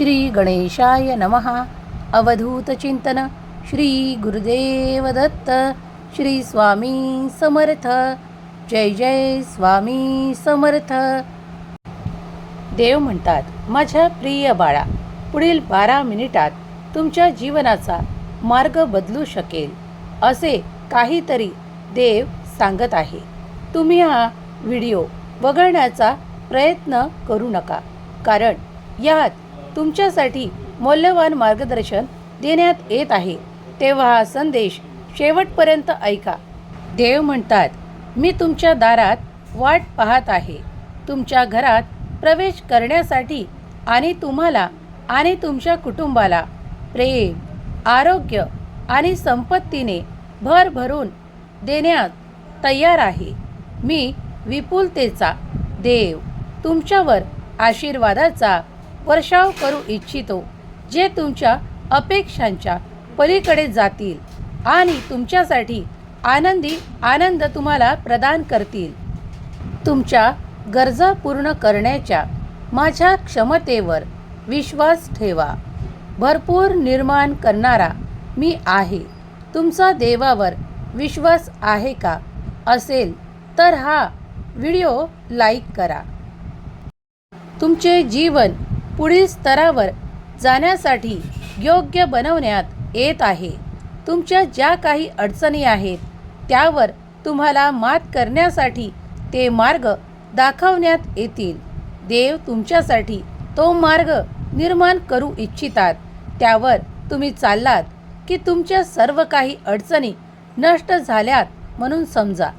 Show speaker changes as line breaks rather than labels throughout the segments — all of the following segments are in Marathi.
श्री गणेशाय नमः. अवधूत चिंतन श्री गुरुदेव दत्त श्री स्वामी समर्थ. जय जय स्वामी समर्थ. देव म्हणतात माझ्या प्रिय बाळा पुढील बारा मिनिटात तुमच्या जीवनाचा मार्ग बदलू शकेल. असे काहीतरी देव सांगत आहे. तुम्ही हा व्हिडिओ वगळण्याचा प्रयत्न करू नका कारण यात तुमच्यासाठी मौल्यवान मार्गदर्शन देण्यात येत आहे. तेव्हा हा संदेश शेवटपर्यंत ऐका. देव म्हणतात मी तुमच्या दारात वाट पाहत आहे. तुमच्या घरात प्रवेश करण्यासाठी आणि तुम्हाला आणि तुमच्या कुटुंबाला प्रेम आरोग्य आणि संपत्तीने भरभरून देण्यात तयार आहे. मी विपुलतेचा देव तुमच्यावर आशीर्वादाचा वर्षाव करू इच्छितो जे तुमच्या अपेक्षांच्या पलीकडे जातील आणि तुमच्यासाठी आनंदी आनंद तुम्हाला प्रदान करतील. तुमच्या गरजा पूर्ण करण्याच्या माझ्या क्षमतेवर विश्वास ठेवा. भरपूर निर्माण करणारा मी आहे. तुमचा देवावर विश्वास आहे का असेल तर हा व्हिडिओ लाईक करा. तुमचे जीवन पुढील स्तरावर जाण्यासाठी योग्य बनवण्यात येत आहे. तुमच्या ज्या काही अडचणी आहेत त्यावर तुम्हाला मात करण्यासाठी ते मार्ग दाखवण्यात येतील. देव तुमच्यासाठी तो मार्ग निर्माण करू इच्छितात. त्यावर तुम्ही चाललात की तुमच्या सर्व काही अडचणी नष्ट झाल्यात म्हणून समजा.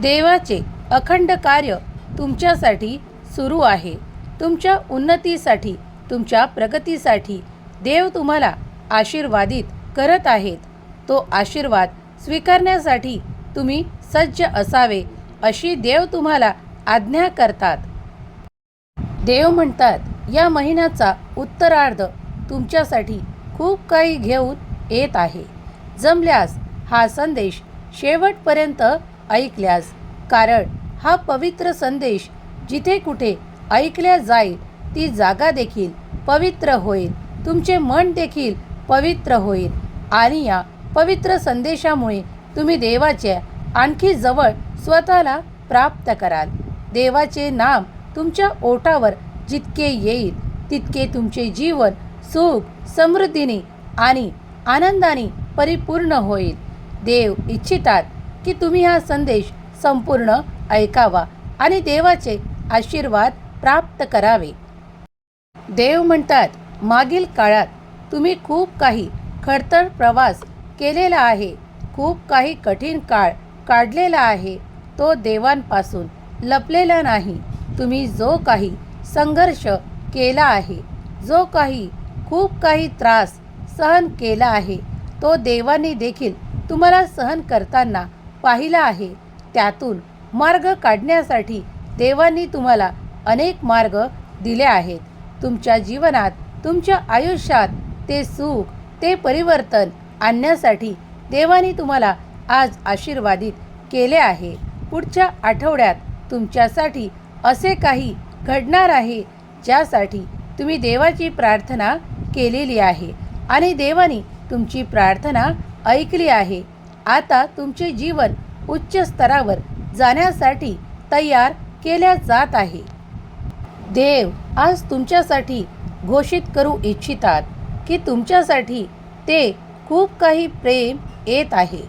देवाचे अखंड कार्य तुमच्यासाठी सुरू आहे. तुमच्या उन्नतीसाठी तुमच्या प्रगतीसाठी देव तुम्हाला आशीर्वादित करत आहेत. तो आशीर्वाद स्वीकारण्यासाठी तुम्ही सज्ज असावे अशी देव तुम्हाला आज्ञा करतात. देव म्हणतात या महिन्याचा उत्तरार्ध तुमच्यासाठी खूप काही घेऊन येत आहे. जमल्यास हा संदेश शेवटपर्यंत ऐकल्यास कारण हा पवित्र संदेश जिथे कुठे ऐकल्या जाईल ती जागा देखील पवित्र होईल. तुमचे मन देखील पवित्र होईल. आणि या पवित्र संदेशामुळे तुम्ही देवाच्या आणखी जवळ स्वतःला प्राप्त कराल. देवाचे नाम तुमच्या ओठावर जितके येईल तितके तुमचे जीवन सुख समृद्धीने आणि आनंदाने परिपूर्ण होईल. देव इच्छितात की तुम्ही हा संदेश संपूर्ण ऐकावा आणि देवाचे आशीर्वाद प्राप्त करावे. देव म्हणतात मागील काळात तुम्ही खूप काही खडतर प्रवास केलेला आहे. खूप काही कठीण काळ काढलेला आहे. तो देवांपासून लपलेला नाही. तुम्ही जो काही संघर्ष केला आहे जो काही खूप काही त्रास सहन केला आहे तो देवांनी देखील तुम्हाला सहन करताना पाहिला आहे. त्यातून मार्ग काढण्यासाठी देवांनी तुम्हाला अनेक मार्ग दिले आहेत. तुमच्या जीवनात तुमच्या आयुष्यात ते सुख ते परिवर्तन आणण्यासाठी देवानी तुम्हाला आज आशीर्वादित केले आहे. पुढच्या आठवड्यात तुमच्यासाठी असे काही घडणार आहे ज्यासाठी तुम्ही देवाची प्रार्थना केलेली आहे आणि देवानी तुमची प्रार्थना ऐकली आहे. आता तुमचे जीवन उच्च स्तरावर जाण्यासाठी तयार केल्या जात आहे. देव आज तुमच्यासाठी घोषित करू इच्छितात की तुमच्यासाठी ते खूप काही प्रेम येत आहे.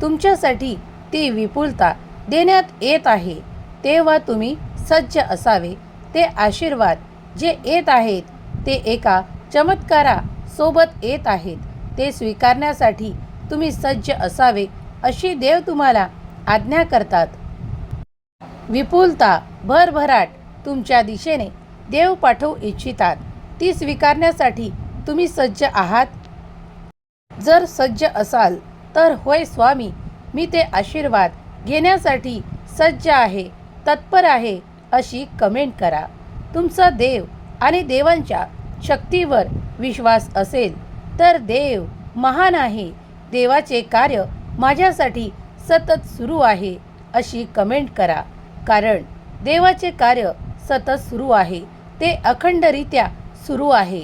तुमच्यासाठी ती विपुलता देण्यात येत आहे. तेव्हा तुम्ही सज्ज असावे. ते आशीर्वाद जे येत आहेत ते एका चमत्कारा सोबत येत आहेत. ते स्वीकारण्यासाठी तुम्ही सज्ज असावे अशी देव तुम्हाला आज्ञा करतात. विपुलता भरभराट तुमच्या दिशेने देव पाठवू इच्छितात. ती स्वीकारण्यासाठी तुम्ही सज्ज आहात. जर सज्ज असाल तर होय स्वामी मी ते आशीर्वाद घेण्यासाठी सज्ज आहे तत्पर आहे अशी कमेंट करा. तुमचा देव आणि देवांच्या शक्तीवर विश्वास असेल तर देव महान आहे. देवाचे कार्य माझ्यासाठी सतत सुरू आहे अशी कमेंट करा. कारण देवाचे कार्य सतत सुरू आहे. ते अखंडरित्या सुरू आहे.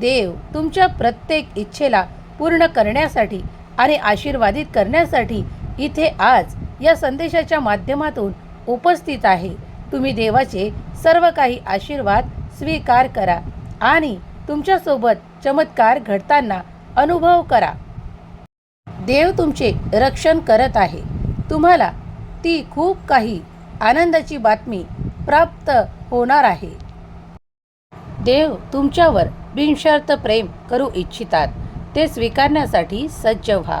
देव तुमच्या प्रत्येक इच्छेला पूर्ण करण्यासाठी आणि आशीर्वादित करण्यासाठी इथे आज या संदेशाच्या माध्यमातून उपस्थित आहे. तुम्ही देवाचे सर्व काही आशीर्वाद स्वीकार करा आणि तुमच्यासोबत चमत्कार घडताना अनुभव करा. देव तुमचे रक्षण करत आहे. तुम्हाला ती खूप काही आनंदाची बातमी प्राप्त होणार आहे. देव तुमच्यावर बिनशर्त प्रेम करू इच्छितात. ते स्वीकारण्यासाठी सज्ज व्हा.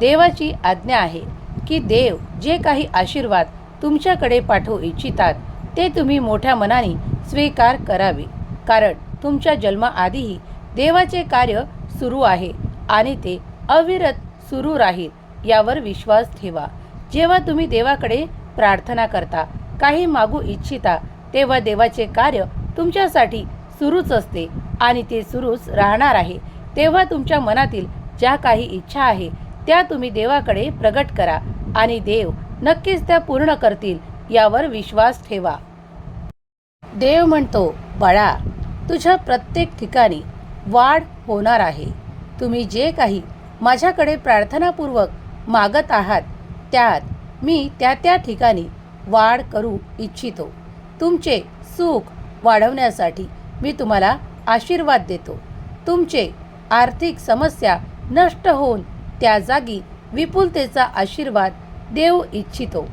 देवाची आज्ञा आहे की देव जे काही आशीर्वाद तुमच्याकडे पाठवू इच्छितात ते तुम्ही मोठ्या मनाने स्वीकार करावे. कारण तुमच्या जन्माआधीही देवाचे कार्य सुरू आहे आणि ते अविरत सुरू राहील यावर विश्वास ठेवा. जेव्हा तुम्ही देवाकडे प्रार्थना करता काही मागू इच्छिता तेव्हा देवाचे कार्य तुमच्यासाठी सुरूच असते आणि ते सुरूच राहणार आहे. तेव्हा तुमच्या मनातील ज्या काही इच्छा आहे त्या तुम्ही देवाकडे प्रगट करा आणि देव नक्कीच त्या पूर्ण करतील यावर विश्वास ठेवा. देव म्हणतो बाळा तुझ्या प्रत्येक ठिकाणी वाढ होणार आहे. तुम्ही जे काही माझ्याकडे प्रार्थनापूर्वक मागत आहात त्यात मी त्या त्या ठिकाणी वाढ करू इच्छितो. तुमचे सुख वाढवण्यासाठी मी तुम्हाला आशीर्वाद देतो. तुमचे आर्थिक समस्या नष्ट होऊन त्या जागी विपुलतेचा आशीर्वाद देऊ इच्छितो.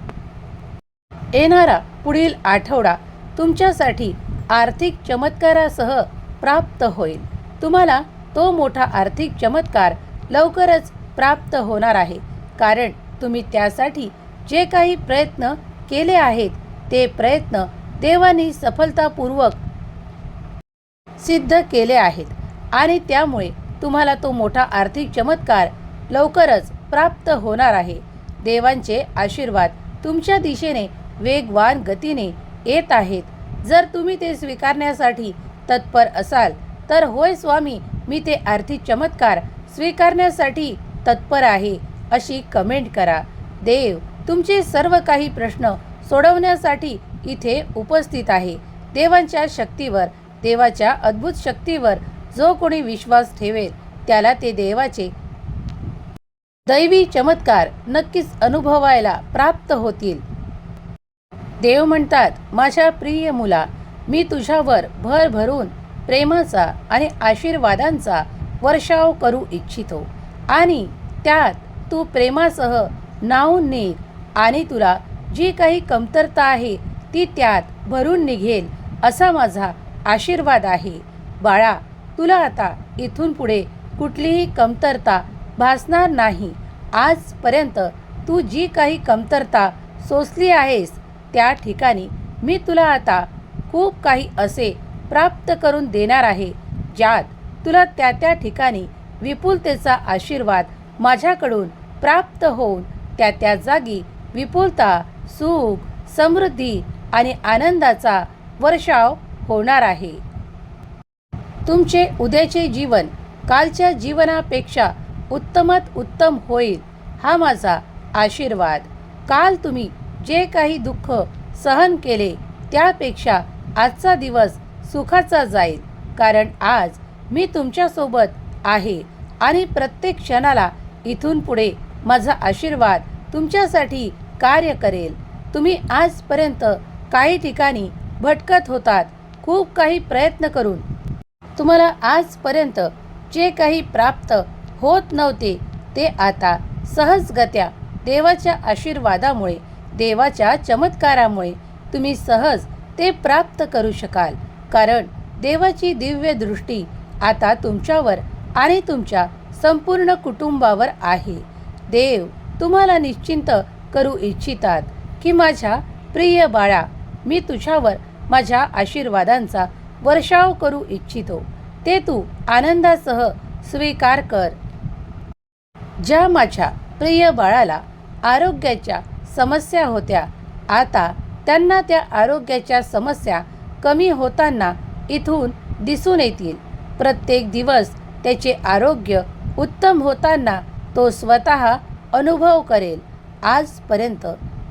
येणारा पुढील आठवडा तुमच्यासाठी आर्थिक चमत्कारासह प्राप्त होईल. तुम्हाला तो मोठा आर्थिक चमत्कार लवकरच प्राप्त होणार आहे. कारण तुम्ही त्यासाठी जे काही प्रयत्न केले आहेत ते प्रयत्न देवानी सफलतापूर्वक सिद्ध केले आहेत. आणि त्यामुळे तुम्हाला तो मोठा आर्थिक चमत्कार लवकरच प्राप्त होणार आहे. देवांचे आशीर्वाद तुमच्या दिशेने वेगवान गतीने येत आहेत. जर तुम्ही ते स्वीकारण्यासाठी तत्पर असाल तर होय स्वामी मी ते आर्थिक चमत्कार स्वीकारण्यासाठी तत्पर आहे अशी कमेंट करा. देव तुमचे सर्व काही प्रश्न सोडवण्यासाठी इथे उपस्थित आहे. देवांच्या शक्तीवर देवाच्या अद्भुत शक्तीवर जो कोणी विश्वास ठेवेल त्याला ते देवाचे दैवी चमत्कार नक्कीच अनुभवायला प्राप्त होतील. देव म्हणतात माझ्या प्रिय मुला मी तुझ्यावर भर भरून प्रेमाचा आणि आशीर्वादांचा वर्षाव करू इच्छितो. आणि त्यात तू प्रेमासह नावून निघ आणि तुला जी काही कमतरता आहे ती त्यात भरून निघेल असा माझा आशीर्वाद आहे. बाळा तुला आता इथून पुढे कुठलीही कमतरता भासणार नाही. आजपर्यंत तू जी काही कमतरता सोसली आहेस त्या ठिकाणी मी तुला आता खूप काही असे प्राप्त करून देणार आहे ज्यात तुला त्या त्या ठिकाणी विपुलतेचा आशीर्वाद माझ्याकडून प्राप्त होऊन त्या त्या जागी विपुलता सुख समृद्धी आणि आनंदाचा वर्षाव होणार आहे. तुमचे उद्याचे जीवन कालच्या जीवनापेक्षा उत्तमात उत्तम होईल हा माझा आशीर्वाद. काल तुम्ही जे काही दुःख सहन केले त्यापेक्षा आजचा दिवस सुखाचा जाईल कारण आज मी तुमच्यासोबत आहे आणि प्रत्येक क्षणाला इथून पुढे माझा आशीर्वाद तुमच्यासाठी कार्य करेल. तुम्ही आजपर्यंत काही ठिकाणी भटकत होतात. खूप काही प्रयत्न करून. तुम्हाला आजपर्यंत जे काही प्राप्त होत नव्हते ते आता सहजगत्या देवाच्या आशीर्वादामुळे देवाच्या चमत्कारामुळे तुम्ही सहज ते प्राप्त करू शकाल. कारण देवाची दिव्य दृष्टी आता तुमच्यावर आणि तुमच्या संपूर्ण कुटुंबावर आहे. देव तुम्हाला निश्चिंत करू इच्छितात की माझ्या प्रिय बाळा मी तुझ्यावर माझ्या आशीर्वादांचा वर्षाव करू इच्छितो. ते तू आनंदासह स्वीकार कर. ज्या माझ्या प्रिय बाळाला आरोग्याच्या समस्या होत्या आता त्यांना त्या आरोग्याच्या समस्या कमी होताना इथून दिसून येतील. प्रत्येक दिवस त्याचे आरोग्य उत्तम होताना तो स्वतः अनुभव करेल. आजपर्यंत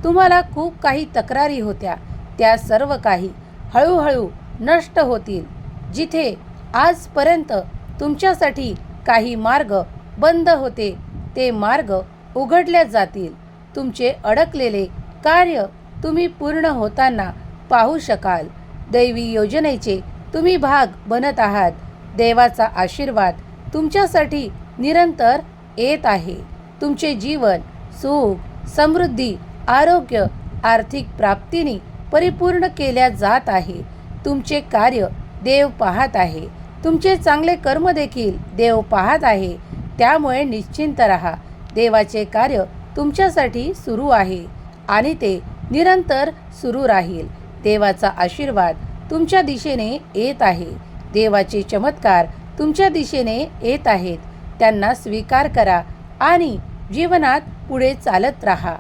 तुम्हाला खूप काही तक्रारी होत्या. त्या सर्व काही हळूहळू नष्ट होतील. जिथे आजपर्यंत तुमच्यासाठी काही मार्ग बंद होते ते मार्ग उघडल्या जातील. तुमचे अडकलेले कार्य तुम्ही पूर्ण होताना पाहू शकाल. दैवी योजनेचे तुम्ही भाग बनत आहात. देवाचा आशीर्वाद तुमच्यासाठी निरंतर येत आहे. तुमचे जीवन सुख समृद्धी आरोग्य आर्थिक प्राप्तीने परिपूर्ण केल्या जात आहे. तुमचे कार्य देव पाहत आहे. तुमचे चांगले कर्म देखील देव पाहत आहे. त्यामुळे निश्चिंत राहा. देवाचे कार्य तुमच्यासाठी सुरू आहे आणि ते निरंतर सुरू राहील. देवाचा आशीर्वाद तुमच्या दिशेने येत आहे. देवाचे चमत्कार तुमच्या दिशेने येत आहेत. त्यांना स्वीकार करा आणि जीवनात पुढे चालत राहा.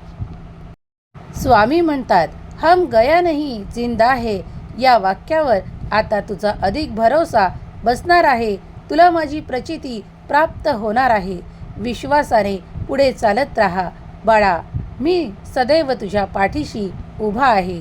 स्वामी म्हणतात हम गया नाही जिंदा है. या वाक्यावर आता तुझा अधिक भरोसा बसणार आहे. तुला माझी प्रचिती प्राप्त होणार आहे. विश्वासाने पुढे चालत राहा. बाळा मी सदैव तुझ्या पाठीशी उभा आहे.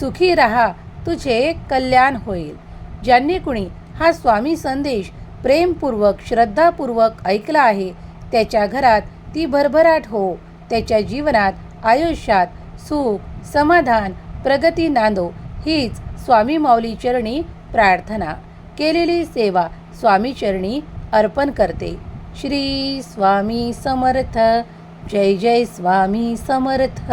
सुखी राहा तुझे कल्याण होईल. ज्यांनी कुणी हा स्वामी संदेश प्रेमपूर्वक श्रद्धापूर्वक ऐकला आहे त्याच्या घरात ती भरभराट हो. त्याच्या जीवनात आयुष्यात सुख समाधान प्रगती नांदो हीच स्वामी माऊली चरणी प्रार्थना. केलेली सेवा स्वामी चरणी अर्पण करते. श्री स्वामी समर्थ. जय जय स्वामी समर्थ.